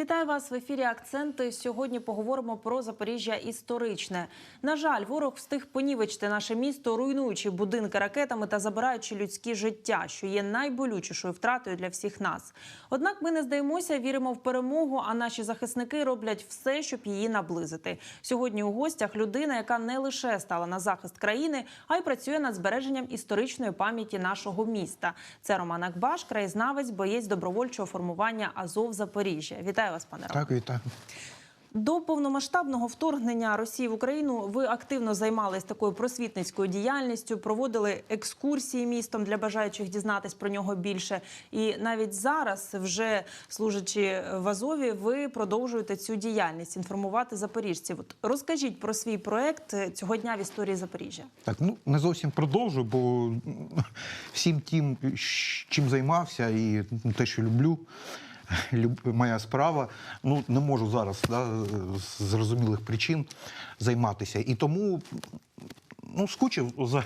Вітаю вас в ефірі. Акценти. Сьогодні поговоримо про Запоріжжя історичне. На жаль, ворог встиг понівечити наше місто, руйнуючи будинки ракетами та забираючи людські життя, що є найболючішою втратою для всіх нас. Однак ми не здаємося, віримо в перемогу. А наші захисники роблять все, щоб її наблизити. Сьогодні у гостях людина, яка не лише стала на захист країни, а й працює над збереженням історичної пам'яті нашого міста. Це Роман Акбаш, краєзнавець, боєць добровольчого формування Азов Запоріжжя. Вітаю вас, пане Романе. Так, вітаю. До повномасштабного вторгнення Росії в Україну ви активно займались такою просвітницькою діяльністю, проводили екскурсії містом для бажаючих дізнатись про нього більше. І навіть зараз, вже служачи в Азові, ви продовжуєте цю діяльність інформувати запоріжців. От розкажіть про свій проект цього дня в історії Запоріжжя. Так, ну не зовсім продовжу, бо всім тим, чим займався, і те, що люблю, люб, моя справа, ну не можу зараз да, з зрозумілих причин займатися. І тому ну, скучив за,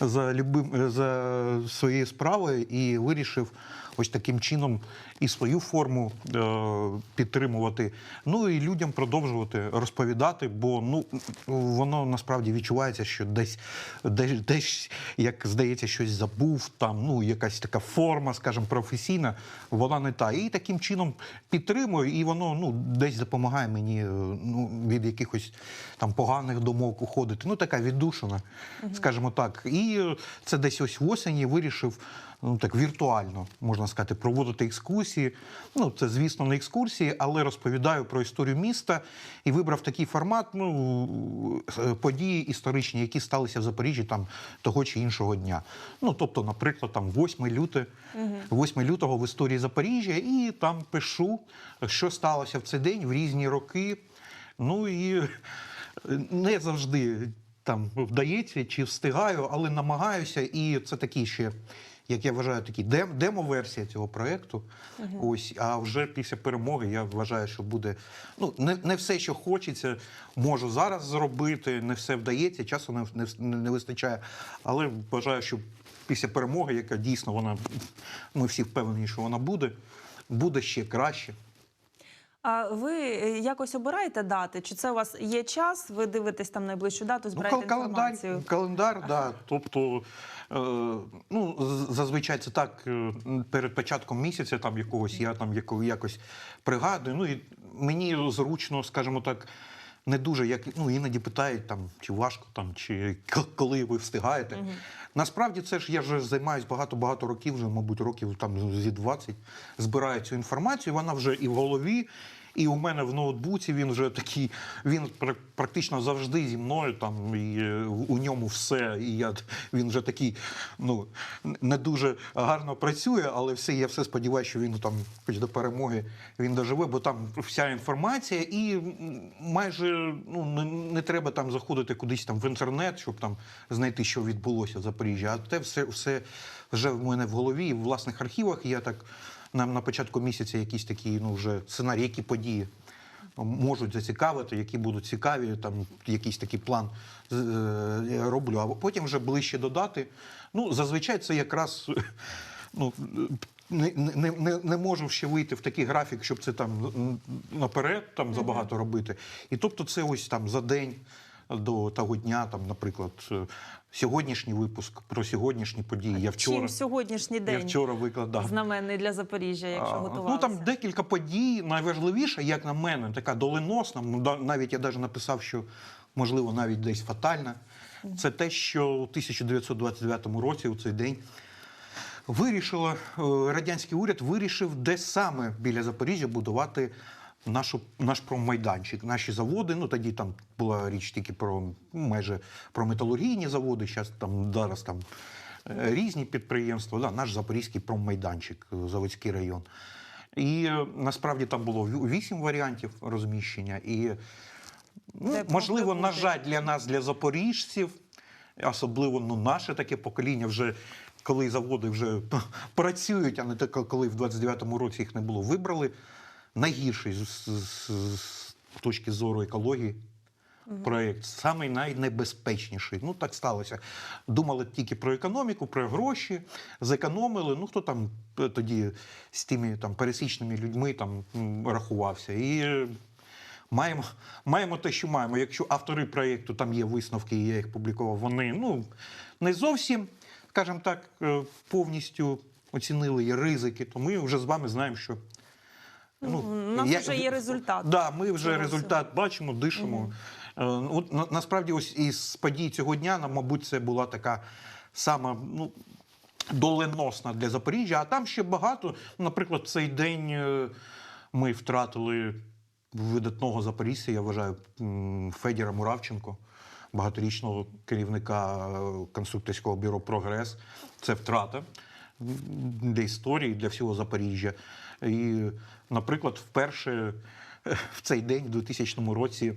за, любим, за своєю справою і вирішив ось таким чином і свою форму е, підтримувати. Ну і людям продовжувати розповідати, бо ну воно насправді відчувається, що десь, десь, десь як здається, щось забув, там ну якась така форма, скажімо, професійна, вона не та. І таким чином підтримую, і воно ну десь допомагає мені е, ну, від якихось там поганих думок уходити. Ну така віддушина, скажімо так. І е, це десь ось в осені вирішив ну так віртуально можна сказати, проводити екскурсії. Ну це звісно не екскурсії, але розповідаю про історію міста і вибрав такий формат. Ну е, події історичні, які сталися в Запоріжжі там того чи іншого дня. Ну тобто, наприклад, там 8 люте, 8 лютого в історії Запоріжжя, і там пишу, що сталося в цей день в різні роки. Ну і е, не завжди там вдається чи встигаю, але намагаюся, і це такий ще. Як я вважаю, такі дем, демо-версія цього проєкту. Ось, а вже після перемоги я вважаю, що буде. Ну, не, не все, що хочеться, можу зараз зробити, не все вдається, часу не, не, не вистачає. Але вважаю, що після перемоги, яка дійсно вона, ми всі впевнені, що вона буде, буде ще краще. А ви е, якось обираєте дати? Чи це у вас є час? Ви дивитесь там найближчу дату, збираєте Ну, календар, інформацію? Календар, да. Тобто, е, ну, зазвичай це так, е, перед початком місяця, там якогось, я там яко- якось пригадую. Ну і мені зручно, скажімо так. Не дуже, як ну іноді питають там, чи важко там, чи коли ви встигаєте. Насправді це ж я вже займаюся багато-багато років, вже, мабуть, років там зі 20, збираю цю інформацію. Вона вже і в голові, і у мене в ноутбуці він вже такий, він пр- практично завжди зі мною, там і е, у ньому все. І я він вже такий, ну не дуже гарно працює, але все, я все сподіваюся, що він там, хоч до перемоги, він доживе, бо там вся інформація, і майже ну не, не треба там заходити кудись там в інтернет, щоб там знайти, що відбулося в Запоріжжі. А те все, все вже в мене в голові в власних архівах. І я так на, на початку місяця якісь такі, ну вже сценарії, які події можуть зацікавити, які будуть цікаві, там якийсь такий план е, роблю. А потім вже ближче додати. Ну, зазвичай це якраз ну, не, не, не, не можу ще вийти в такий графік, щоб це там наперед там забагато робити. І тобто, це ось там за день. До того дня, там, наприклад, е, сьогоднішній випуск про сьогоднішні події. Я вчора Чим сьогоднішній день я вчора викладав. знаменний для Запоріжжя, якщо А, готувалися? Ну там декілька подій. Найважливіша, як на мене, така доленосна. ну, Навіть я навіть написав, що можливо навіть десь фатальна. Це те, що у 1929 році, у цей день, вирішила е, радянський уряд вирішив, де саме біля Запоріжжя будувати. Нашу наш промайданчик, наші заводи. Ну тоді там була річ тільки про ну, майже про металургійні заводи. Зараз там зараз там е, різні підприємства. Да, наш запорізький промайданчик, е, заводський район. І е, насправді там було вісім варіантів розміщення. І ну, можливо, на жаль, для нас, для запоріжців, особливо ну, наше таке покоління, вже коли заводи вже працюють, а не те, коли в 29-му році їх не було, вибрали найгірший з, з, з точки зору екології Проєкт самий найнебезпечніший. Ну так сталося. Думали тільки про економіку, про гроші, зекономили. Ну хто там е, тоді з тими там пересічними людьми там рахувався. І маємо, маємо те, що маємо. Якщо автори проєкту там є висновки, і я їх публікував, вони ну не зовсім, скажімо так, е, повністю оцінили ризики, то ми вже з вами знаємо, що. Ну, у нас вже є результат Да, ми вже результат бачимо, дишимо. Е, От, на, насправді, ось із подій цього дня, мабуть, це була така сама ну, доленосна для Запоріжжя. А там ще багато. Наприклад, в цей день е, ми втратили видатного запоріжця, я вважаю, Федіра Муравченко, багаторічного керівника е, конструкторського бюро Прогрес. Це втрата для історії, для всього Запоріжжя. І, наприклад, вперше е, в цей день, в 2000 році,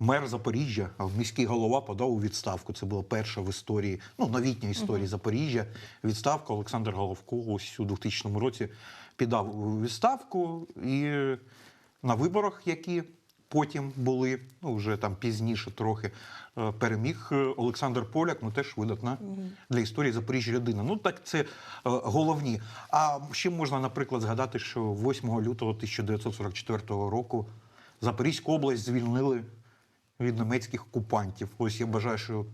мер Запоріжжя, міський голова подав у відставку. Це була перша в історії, ну, новітній історії Запоріжжя. Відставка Олександр Головко ось у 2000 році підав у відставку і на виборах, які потім були, ну вже там пізніше трохи е, переміг е, Олександр Поляк, ну теж видатна для історії Запоріжжя людина. Ну так це е, головні. А ще можна, наприклад, згадати, що 8 лютого 1944 року Запорізьку область звільнили від німецьких окупантів. Ось я бажаю, щоб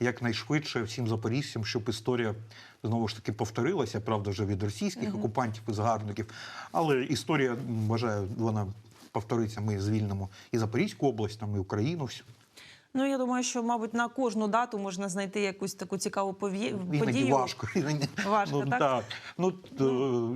якнайшвидше всім запорізцям, щоб історія знову ж таки повторилася, правда, вже від російських окупантів і загарбників. Але історія, м, вважаю, вона повториться. Ми звільнимо і Запорізьку область, там і Україну. всю. Ну я думаю, що мабуть на кожну дату можна знайти якусь таку цікаву пов'є- Іноді подію. важко. Важко, ну, так? Ну,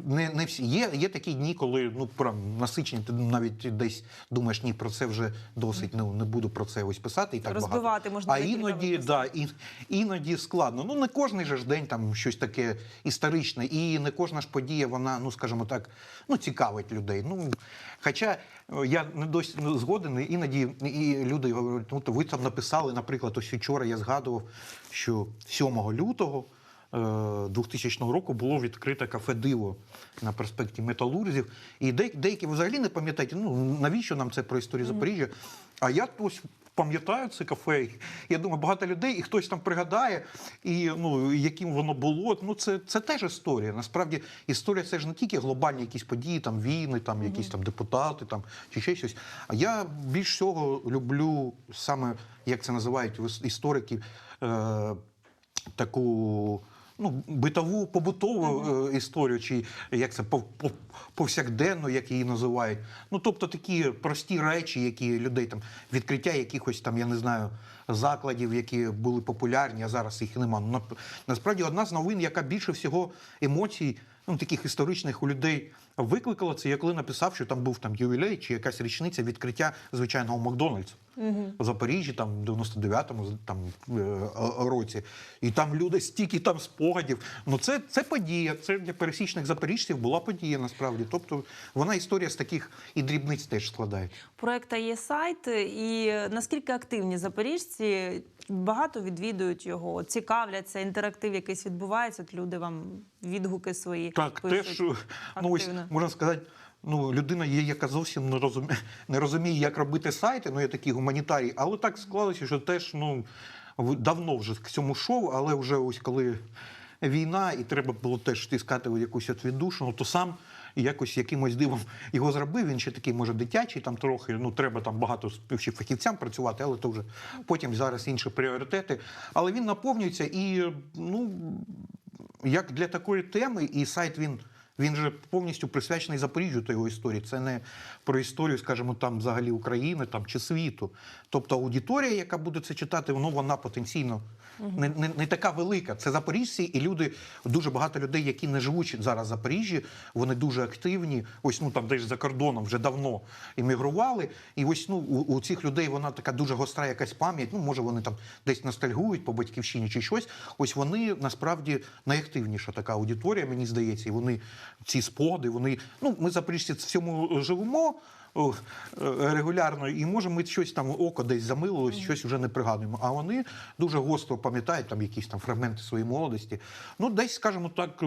не, не всі. Є, є такі дні, коли ну, прям насичені, ти навіть десь думаєш, ні, про це вже досить, ну, не буду про це ось писати і так Розбивати багато. можна А іноді, да, і, іноді складно. Ну, не кожний же ж день там щось таке історичне, і не кожна ж подія, вона, ну, скажімо так, ну, цікавить людей. Ну, хоча е, я не досі не згоден, іноді і люди говорять, ну, то ви там написали, наприклад, ось вчора я згадував, що 7 лютого е, 2000 року було відкрите кафе Диво на проспекті Металурзів. І деякі, деякі взагалі не пам'ятають, ну навіщо нам це про історію Запоріжжя? А я ось пам'ятаю це кафе. Я думаю, багато людей, і хтось там пригадає, і ну яким воно було. Ну це, це теж історія. Насправді історія це ж не тільки глобальні якісь події, там війни, там якісь там депутати, там чи ще щось. А я більш всього люблю саме, як це називають історики. Е, таку ну, битову, побутову е, історію, чи як це пов- пов- як її називають. Ну, тобто такі прості речі, які людей там відкриття якихось там, я не знаю, закладів, які були популярні, а зараз їх нема. Ну, насправді одна з новин, яка більше всього емоцій, ну таких історичних у людей викликала, це я коли написав, що там був там ювілей чи якась річниця відкриття звичайного Макдональдсу в Запоріжжі, там в 99-му там, е, році. І там люди стільки там спогадів. Ну це, це подія. Це для пересічних запоріжців була подія насправді. Тобто вона історія з таких і дрібниць теж складає. проекта є сайт, і наскільки активні запоріжці багато відвідують його, цікавляться, інтерактив якийсь відбувається. От люди вам відгуки свої Так, пишуть теж ну ось можна сказати. Ну, людина є, яка зовсім не розуміє, не розуміє, як робити сайти. Ну, я такий гуманітарій, але так склалося, що теж ну давно вже к цьому шов, але вже ось коли війна, і треба було теж стискати в якусь віддушину, то сам якось якимось дивом його зробив. Він ще такий, може, дитячий, там трохи. Ну, треба там багато фахівцям працювати, але то вже потім зараз інші пріоритети. Але він наповнюється і ну як для такої теми, і сайт він. Він же повністю присвячений Запоріжжю та його історії. Це не про історію, скажімо, там взагалі України там, чи світу. Тобто аудиторія, яка буде це читати, ну, вона потенційно не, не, не така велика. Це запоріжці і люди, дуже багато людей, які не живуть зараз в Запоріжжі, вони дуже активні. Ось ну там десь за кордоном вже давно іммігрували. І ось ну у, у цих людей вона така дуже гостра якась пам'ять. Ну, може, вони там десь ностальгують по батьківщині чи щось. Ось вони насправді найактивніша така аудиторія, мені здається, і вони ці спогади, вони ну ми запоріжці в цьому живемо. Е, Регулярно і може ми щось там око десь замилилось, щось вже не пригадуємо. А вони дуже гостро пам'ятають там якісь там фрагменти своєї молодості. Ну, десь, скажімо так,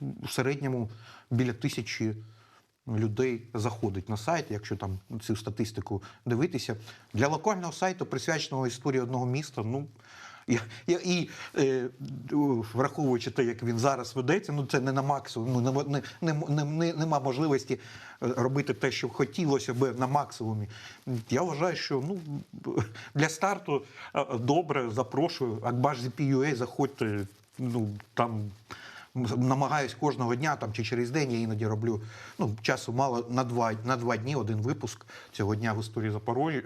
в середньому біля тисячі людей заходить на сайт, якщо там цю статистику дивитися. Для локального сайту, присвяченого історії одного міста, ну. Я, і е, враховуючи те, як він зараз ведеться, ну це не на максимум. Ну не, не, не, не, нема можливості е, робити те, що хотілося б на максимумі. Я вважаю, що ну для старту е, добре запрошую. Акбаш ZPUA, заходьте. Ну там намагаюсь кожного дня там чи через день я іноді роблю. Ну часу мало на два на два дні один випуск цього дня в історії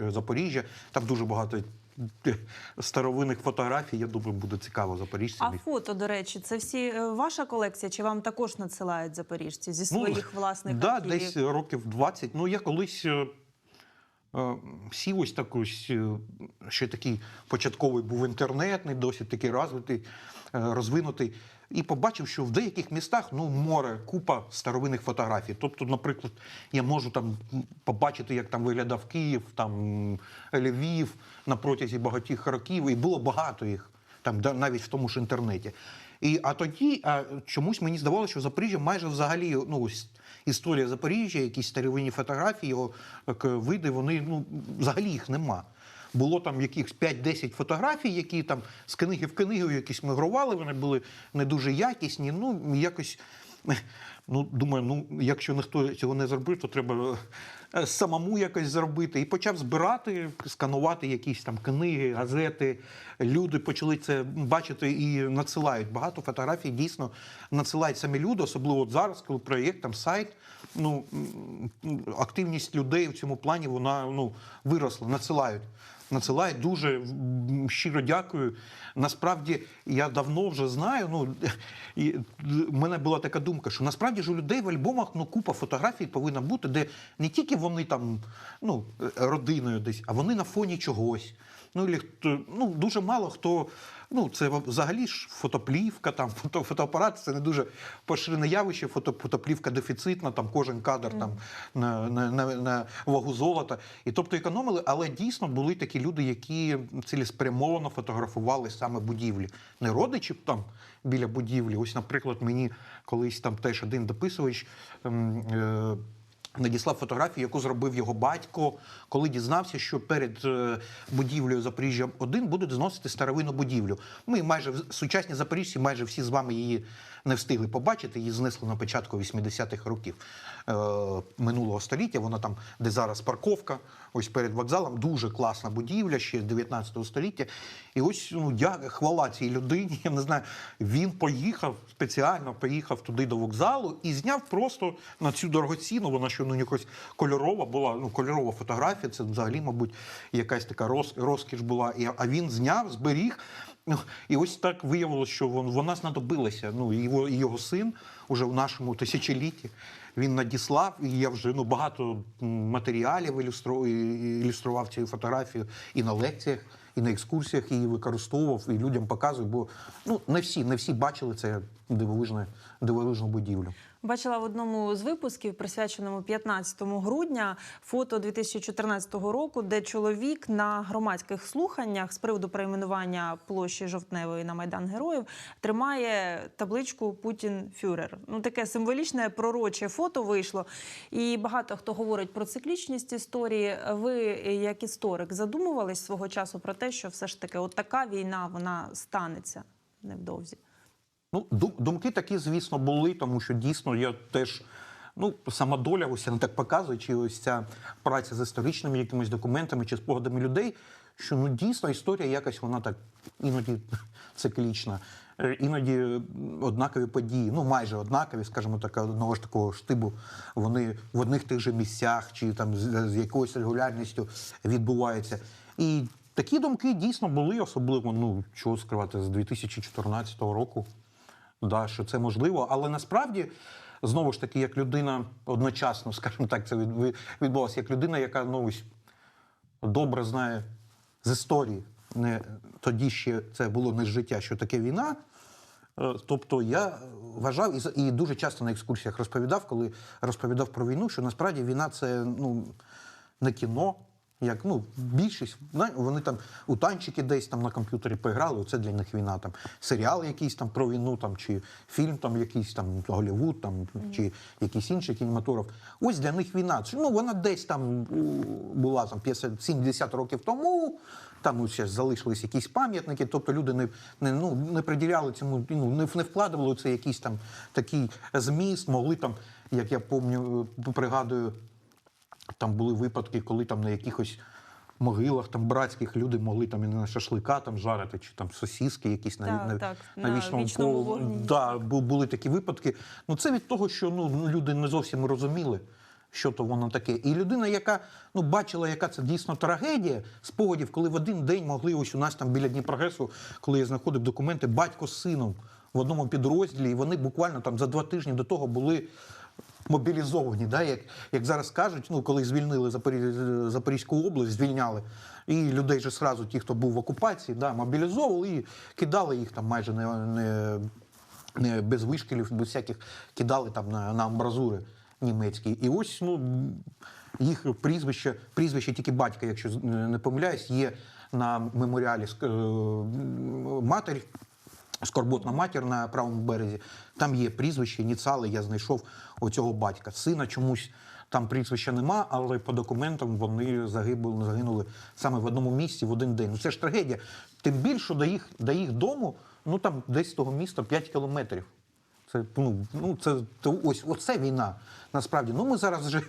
Запоріжжя. Там дуже багато старовинних фотографій. Я думаю, буде цікаво запоріжцям. А фото, до речі, це всі е, ваша колекція, чи вам також надсилають запоріжці зі своїх власних Ну, да, архівів? десь років 20. Ну, я колись е, е, сів ось так ось, ще такий початковий був інтернет, не досить такий розвитий, розвинутий. І побачив, що в деяких містах ну море, купа старовинних фотографій. Тобто, наприклад, я можу там побачити, як там виглядав Київ, там Львів на протязі багатьох років, і було багато їх там навіть в тому ж інтернеті. І а тоді а, чомусь мені здавалося, що Запоріжжя майже взагалі ну історія Запоріжжя, якісь старовинні фотографії, його так, види, вони ну взагалі їх нема. Було там якихось 5-10 фотографій, які там з книги в книгу якісь мигрували, вони були не дуже якісні. Ну, якось, ну, думаю, ну, якщо ніхто цього не зробив, то треба е, самому якось зробити. І почав збирати, сканувати якісь там книги, газети. Люди почали це бачити і надсилають. Багато фотографій дійсно надсилають самі люди, особливо от зараз, коли проєкт, там сайт. Ну, активність людей в цьому плані вона ну, виросла, надсилають. Надсилають дуже щиро дякую. Насправді я давно вже знаю. Ну і в мене була така думка, що насправді ж у людей в альбомах ну купа фотографій повинна бути, де не тільки вони там ну родиною десь, а вони на фоні чогось. Ну, і ну дуже мало хто. Ну, це взагалі ж фотоплівка, там фото, фотоапарат це не дуже поширене явище. Фото, фотоплівка дефіцитна, там кожен кадр там на, на, на, на вагу золота. І тобто економили, але дійсно були такі люди, які цілеспрямовано фотографували саме будівлі. Не родичі там біля будівлі. Ось, наприклад, мені колись там теж один дописувач. ем, е, Надіслав фотографію, яку зробив його батько, коли дізнався, що перед е, будівлею Запоріжжя 1 будуть зносити старовинну будівлю. Ми майже в- сучасні запоріжці, майже всі з вами її не встигли побачити. Її знесли на початку 80-х років е, минулого століття. Вона там, де зараз парковка, ось перед вокзалом. Дуже класна будівля ще 19 століття. І ось ну, я хвала цій людині. Я не знаю, він поїхав спеціально, поїхав туди до вокзалу і зняв просто на цю дорогоцінну. Вона що ну якось кольорова була. Ну кольорова фотографія. Це взагалі, мабуть, якась така роз, розкіш була. А він зняв, зберіг. Ну, і ось так виявилося, що вона знадобилася. Ну, його, його син уже в нашому тисячолітті. Він надіслав, і я вже ну, багато матеріалів ілюстру, ілюстрував цю фотографію і на лекціях, і на екскурсіях її використовував, і людям показую, бо ну, не всі, не всі бачили це дивовижну будівлю. Бачила в одному з випусків, присвяченому 15 грудня, фото 2014 року, де чоловік на громадських слуханнях з приводу перейменування площі Жовтневої на Майдан Героїв тримає табличку Путін Фюрер. Ну таке символічне пророче фото вийшло. І багато хто говорить про циклічність історії. Ви, як історик, задумувались свого часу про те, що все ж таки от така війна вона станеться невдовзі. Ну, ду- думки такі, звісно, були, тому що дійсно я теж. Ну, сама доля, ось вона так показує, чи ось ця праця з історичними якимись документами чи спогадами людей, що ну дійсно історія якась вона так іноді циклічна, Е, іноді однакові події, ну майже однакові, скажімо так, одного ж такого штибу, вони в одних тих же місцях чи там з якоюсь регулярністю відбуваються. І такі думки дійсно були, особливо, ну чого скривати, з 2014 року. Да, що це можливо, але насправді знову ж таки, як людина одночасно, скажімо так, це від- від- відбулося, як людина, яка ну добре знає з історії, не тоді ще це було не життя, що таке війна. Е, Тобто я вважав і дуже часто на екскурсіях розповідав, коли розповідав про війну, що насправді війна це ну, не кіно, Як ну, більшість, вони там у танчики десь там на комп'ютері поіграли, це для них війна. Там серіал якийсь там про війну, там чи фільм там якийсь там Голлівуд, там чи якийсь інший кінематограф. Ось для них війна. Ну вона десь там була там 50, 70 років тому. Там ще залишились якісь пам'ятники, тобто люди не, не, ну, не приділяли цьому, ну, не, не вкладували це якийсь там такий зміст, могли там, як я пам'ятаю, пригадую, там були випадки, коли там на якихось могилах там братських люди могли там і на шашлика там жарити, чи там сосіски якісь на, Так, на, так, на, на вічному, вічному полу. вогні. Да, бу- були такі випадки. Ну це від того, що ну, люди не зовсім розуміли. Що то воно таке? І людина, яка ну бачила, яка це дійсно трагедія спогадів, коли в один день могли ось у нас там біля Дніпрогресу, коли я знаходив документи, батько з сином в одному підрозділі, і вони буквально там за два тижні до того були мобілізовані, да, як, як зараз кажуть, ну коли звільнили Запорі... Запорізьку область, звільняли. І людей же сразу, ті, хто був в окупації, да, мобілізовували і кидали їх там майже не, не, не без вишкілів, без всяких кидали там на, на амбразури німецькі. І ось ну, їх прізвище, прізвище тільки батька, якщо не помиляюсь, є на меморіалі е, матері. Скорботна матір на правому березі. Там є прізвище, ініціали, я знайшов оцього батька. Сина чомусь там прізвища нема, але по документам вони загинули, загинули саме в одному місці в один день. Ну це ж трагедія. Тим більше до їх, до їх дому, ну там десь з того міста 5 кілометрів. Це, ну, ну, це, це ось оце війна. Насправді. Ну, ми зараз вже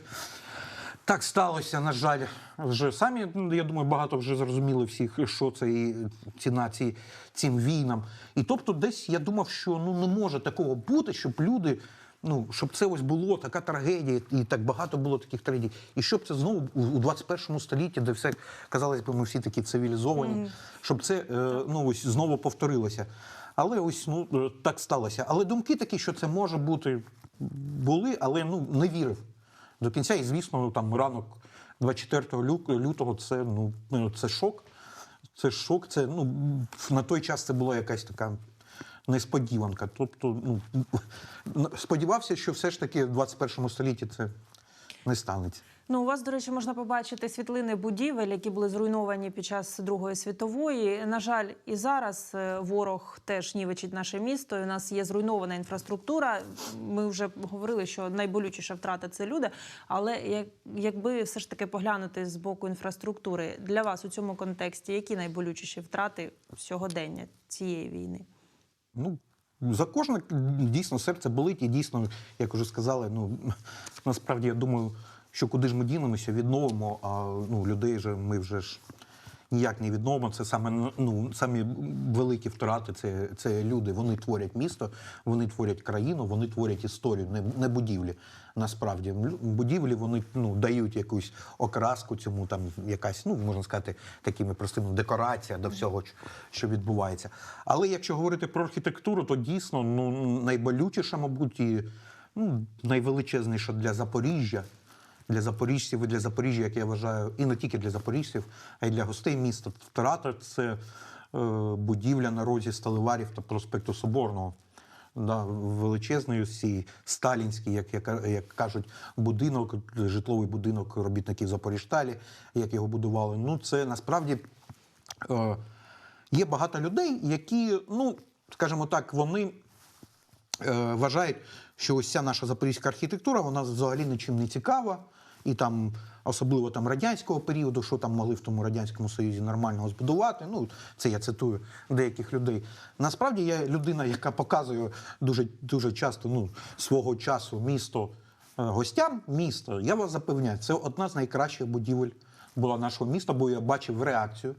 так сталося, на жаль, вже самі, ну, я думаю, багато вже зрозуміли всіх, що це і ціна ці, цим війнам. І тобто, десь я думав, що ну не може такого бути, щоб люди. Ну, щоб це ось було така трагедія, і так багато було таких трагедій. І щоб це знову у у 21 столітті, де все казалось би, ми всі такі цивілізовані, щоб це е, ну ось знову повторилося. Але ось ну е, так сталося. Але думки такі, що це може бути, були, але ну не вірив до кінця. І звісно, там ранок 24 лю- лютого це ну ну, це шок. Це шок. Це ну на той час це була якась така несподіванка. Тобто, ну сподівався, що все ж таки в 21 столітті це не станеться. Ну, у вас, до речі, можна побачити світлини будівель, які були зруйновані під час Другої світової. На жаль, і зараз е, ворог теж нівечить наше місто. і У нас є зруйнована інфраструктура. Ми вже говорили, що найболючіша втрата це люди. Але як, якби все ж таки поглянути з боку інфраструктури для вас у цьому контексті, які найболючіші втрати сьогодення цієї війни? Ну, за кожне дійсно серце болить, і дійсно, як уже сказали, ну насправді я думаю, що куди ж ми дінемося, відновимо, а ну, людей же ми вже ж ніяк не відновимо. Це саме ну, самі великі втрати, це, це люди. Вони творять місто, вони творять країну, вони творять історію, не, не будівлі. Насправді будівлі вони ну, дають якусь окраску цьому, там якась, ну можна сказати, такими простими декорація до всього, що відбувається. Але якщо говорити про архітектуру, то дійсно ну, найболючіша, мабуть, і ну, найвеличезніша для Запоріжжя. Для запоріжців і для Запоріжжя, як я вважаю, і не тільки для запоріжців, а й для гостей міста. Втрата це е, будівля на розі Сталеварів та проспекту Соборного. Да, величезний цей сталінський, як, як, як кажуть, будинок, житловий будинок робітників Запоріжталі, як його будували. Ну, це насправді е, є багато людей, які, ну, скажімо так, вони е, вважають, що ось ця наша запорізька архітектура, вона взагалі нічим не цікава. І там, особливо там радянського періоду, що там могли в тому радянському союзі нормального збудувати. Ну, це я цитую деяких людей. Насправді я людина, яка показує дуже дуже часто ну, свого часу місто е, гостям Місто Я вас запевняю, це одна з найкращих будівель була нашого міста, бо я бачив реакцію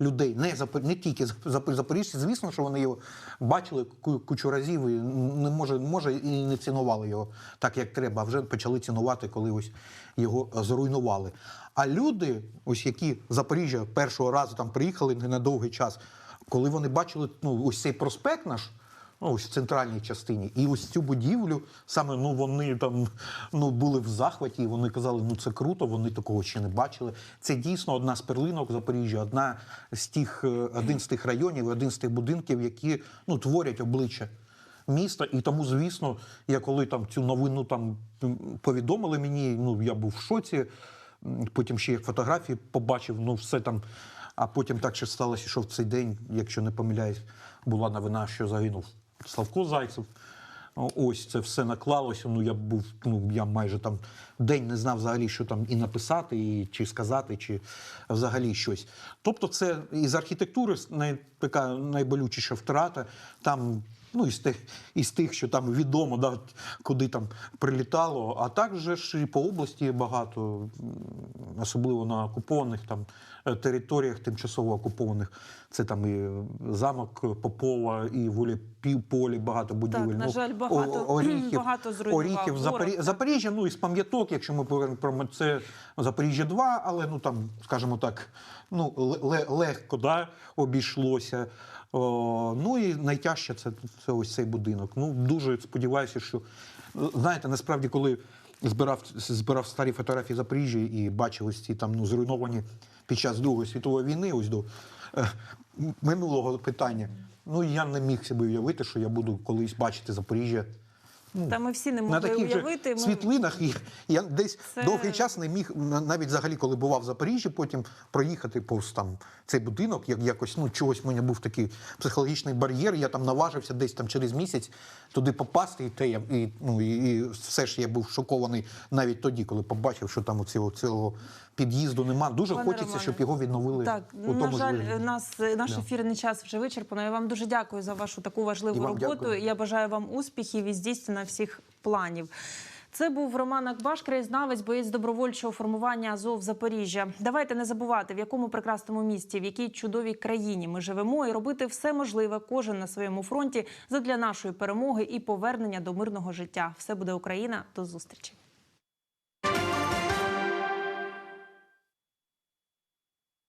людей, не не тільки зап- запоріжці, звісно, що вони його бачили кучу разів і не може, може і не цінували його так, як треба, а вже почали цінувати, коли ось його зруйнували. А люди, ось які Запоріжжя першого разу там приїхали не на довгий час, коли вони бачили ну, ось цей проспект наш. Ну, ось в центральній частині. І ось цю будівлю саме ну вони там ну були в захваті, і вони казали, ну це круто, вони такого ще не бачили. Це дійсно одна з перлинок Запоріжжя, одна з тих, е, один з тих районів, один з тих будинків, які ну творять обличчя міста. І тому, звісно, я коли там цю новину там повідомили мені, ну я був в шоці. потім ще як фотографії побачив, ну все там. А потім так ще сталося, що в цей день, якщо не помиляюсь, була новина, що загинув Славко Зайцев. Ось це все наклалося. Ну я був, ну я майже там день не знав взагалі, що там і написати, і чи сказати, чи взагалі щось. Тобто, це із архітектури най, така найболючіша втрата. Там, ну із тих, із тих, що там відомо, да, куди там прилітало. А також ж і по області багато, особливо на окупованих там е, територіях, тимчасово окупованих. Це там і замок Попова, і волі полі багато будівель. на Ну, жаль, багато- Оріхів, багато зруйнував Оріхів, ворог, Запорі... Запоріжжя, ну із пам'яток, якщо ми говоримо про це Запоріжжя 2, але ну там, скажімо так, ну ле- легко да, обійшлося. Ну і найтяжче це, це ось цей будинок. Ну дуже сподіваюся, що знаєте, насправді, коли збирав, збирав старі фотографії Запоріжжя і бачив ось ці там ну, зруйновані під час Другої світової війни, ось до е, минулого питання. Ну я не міг собі уявити, що я буду колись бачити Запоріжжя. Ну, Та ми всі не на могли таких уявити. Ми... світлинах. І я десь Це- довгий час не міг навіть взагалі, коли бував в Запоріжжі, потім проїхати повз там цей будинок. Як якось ну чогось в мене був такий психологічний бар'єр. Я там наважився десь там через місяць туди попасти, і те я і ну і, і все ж я був шокований навіть тоді, коли побачив, що там цього цілого під'їзду нема. Дуже Пане хочеться, Романе, щоб його відновили Так, у на тому жаль, ж нас наш ефірний час вже вичерпано. Я вам дуже дякую за вашу таку важливу І роботу. дякую. Я бажаю вам успіхів і здійснення всіх планів. Це був Роман Акбаш, краєзнавець, боєць добровольчого формування Азов Запоріжжя. Давайте не забувати, в якому прекрасному місті, в якій чудовій країні ми живемо, і робити все можливе, кожен на своєму фронті задля нашої перемоги і повернення до мирного життя. Все буде Україна. До зустрічі.